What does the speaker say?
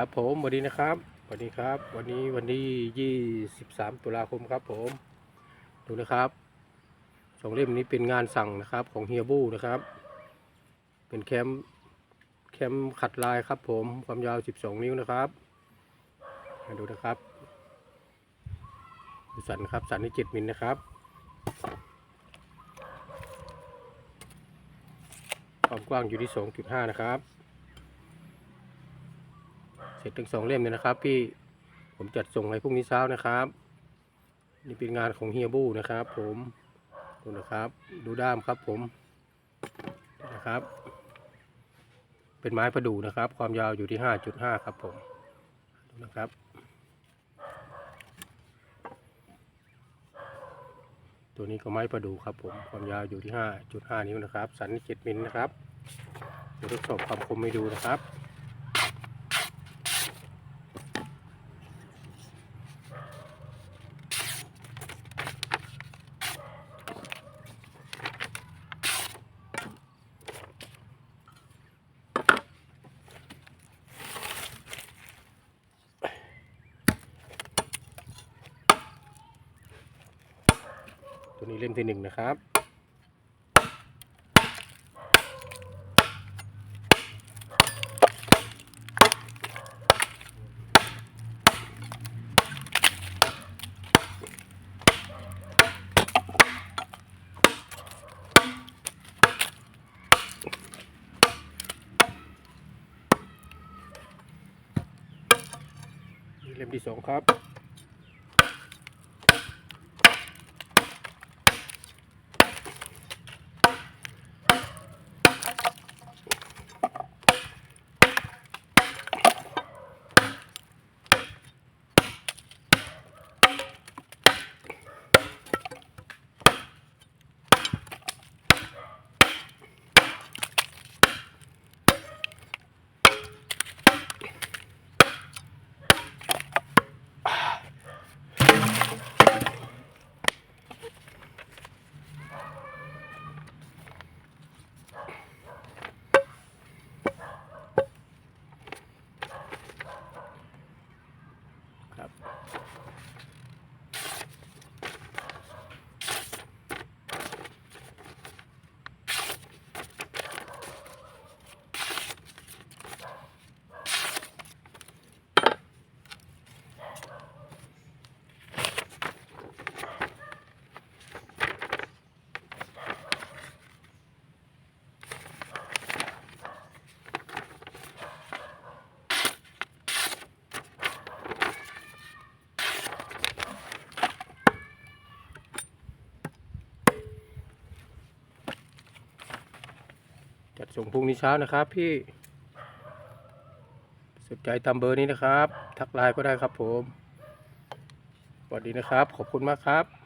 ครับผมสวัสดีนะครับสวัสดีครับ วันนี้วันที่23ตุลาคมครับผมดูนะครับสองเล่มนี้เป็นงานสั่งนะครับของเฮียบูนะครับ เป็นแคมแคมขัดลายครับผมความยาว12นิ้วนะครับมาดูนะครับสันครับสันที่7มิลนะครับความกว้างอยู่ที่2.5นะครับ ร็จทั้งสองเล่มเลยนะครับ พี่ผมจัดส่งให้พรุ่งนี้เช้านะครับ นี่เป็นงานของเฮียบูนะครับ ผมดูนะครับ ดูด้ามครับผมนะครับ เป็นไม้ประดู่นะครับ ความยาวอยู่ที่ 5.5 ครับผมดูนะครับตัวนี้ก็ไม้ประดู่ครับผมความยาวอยู่ที่ 5.5 นิ้วนะครับ สัน 7 มิลนะครับเดี๋ยวทดสอบความคมให้ดูนะครับ ตัวนี้เล่มที่หนึ่งนะครับ เล่มที่สองครับ จัดส่งพรุ่งนี้เช้านะครับพี่สนใจตามเบอร์นี้นะครับ ทักไลน์ก็ได้ครับผมสวัสดีนะครับ ขอบคุณมากครับ